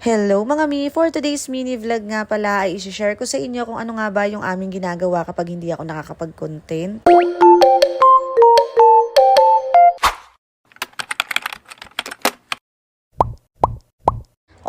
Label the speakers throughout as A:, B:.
A: Hello mga mi! For today's mini vlog nga pala ay isi-share ko sa inyo kung ano nga ba yung aming ginagawa kapag hindi ako nakakapag-content.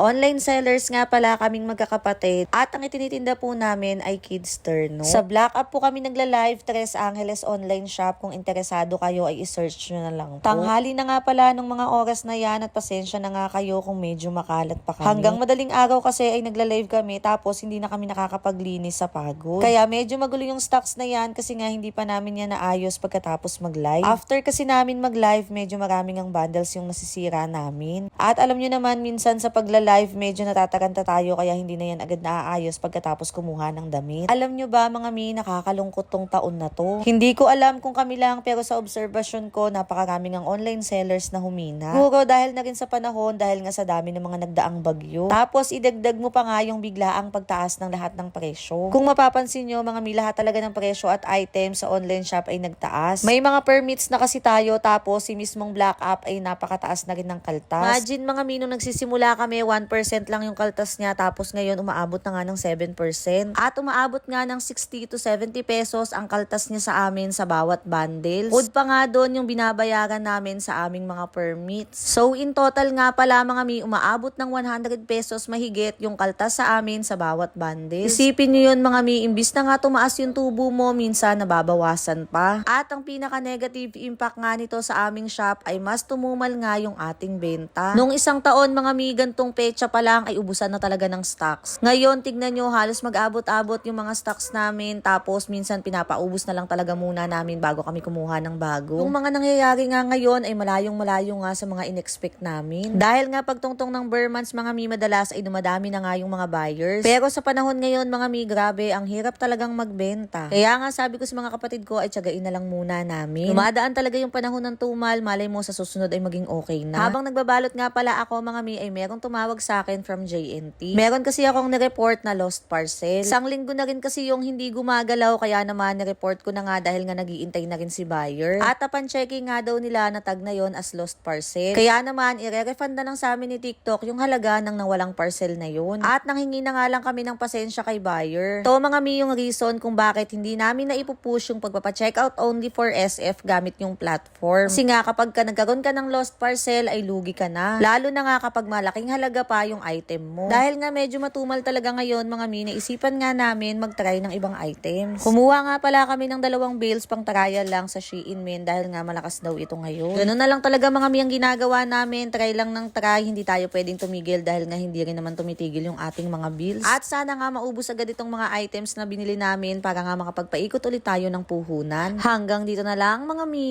A: Online sellers nga pala kaming magkakapatid at ang itinitinda po namin ay kids turno. Sa Black Up po kami nagla-live Tres Angeles online shop. Kung interesado kayo ay i-search nyo na lang po. Tanghali na nga pala nung mga oras na yan at pasensya na nga kayo kung medyo makalat pa kami. Hanggang madaling araw kasi ay nagla-live kami tapos hindi na kami nakakapaglinis sa pagod. Kaya medyo magulo yung stocks na yan kasi nga hindi pa namin yan naayos pagkatapos mag-live. After kasi namin mag-live, medyo maraming ang bundles yung nasisira namin. At alam nyo naman, minsan sa pagla-live, medyo natataranta tayo kaya hindi na yan agad naaayos pagkatapos kumuha ng damit. Alam nyo ba mga mi, nakakalungkot tong taon na to. Hindi ko alam kung kami lang pero sa obserbasyon ko, napakaraming ang online sellers na humina. Siguro dahil na rin sa panahon, dahil nga sa dami ng mga nagdaang bagyo. Tapos idagdag mo pa nga yung biglaang pagtaas ng lahat ng presyo. Kung mapapansin nyo, mga mi, lahat talaga ng presyo at items sa online shop ay nagtaas. May mga permits na kasi tayo tapos si mismong Black App ay napakataas na rin ng kaltas. Imagine mga mi, nung nagsisimula kami, 1% lang yung kaltas niya tapos ngayon umaabot na nga ng 7%. At umaabot nga ng 60 to 70 pesos ang kaltas niya sa amin sa bawat bundles. Food pa nga doon yung binabayaran namin sa aming mga permits. So in total nga pala mga mi, umaabot ng 100 pesos mahigit yung kaltas sa amin sa bawat bundle. Isipin nyo yun mga mi, imbis na nga tumaas yung tubo mo, minsan nababawasan pa. At ang pinaka-negative impact nga nito sa aming shop ay mas tumumal nga yung ating benta. Nung isang taon mga mi, gantong pecha pa lang ay ubusan na talaga ng stocks. Ngayon, tignan nyo, halos mag-abot-abot yung mga stocks namin tapos minsan pinapaubos na lang talaga muna namin bago kami kumuha ng bago. Yung mga nangyayari nga ngayon ay malayong malayo nga sa mga in-expect namin. Dahil nga pagtungtong ng bare months mga mi madalas ay dumadami na nga yung mga buyers. Pero sa panahon ngayon mga mi, grabe, ang hirap talagang magbenta. Kaya nga sabi ko sa mga kapatid ko ay tiyagain na lang muna namin. Dumadaan talaga yung panahon ng tumal, malay mo sa susunod ay maging okay na. Habang nagbabalot nga pala ako mga mi ay merong tumawag sa akin from JNT. Meron kasi akong nireport na lost parcel. Isang linggo na rin kasi yung hindi gumagalaw kaya naman nireport ko na nga dahil nga nagiintay na rin si buyer. At upon checking nga daw nila na tag na yon as lost parcel. Kaya naman ire-refund na lang sa amin ni TikTok yung halaga ng nawalang parcel na yun. At nanghingi na nga lang kami ng pasensya kay buyer. To mga mi yung reason kung bakit hindi namin na ipupush yung pagpapa-checkout only for SF gamit yung platform. Kasi nga kapag ka nagkaroon ka ng lost parcel ay lugi ka na. Lalo na nga kapag malaking halaga pa yung item mo. Dahil nga medyo matumal talaga ngayon mga mi, naisipan nga namin mag-try ng ibang items. Kumuha nga pala kami ng dalawang bills pang trial lang sa Shein men dahil nga malakas daw ito ngayon. Ganun na lang talaga mga mi ang ginagawa namin. Try lang ng try. Hindi tayo pwedeng tumigil dahil nga hindi rin naman tumitigil yung ating mga bills. At sana nga maubos agad itong mga items na binili namin para nga makapagpaikot ulit tayo ng puhunan. Hanggang dito na lang mga mi.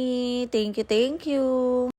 A: Thank you, thank you.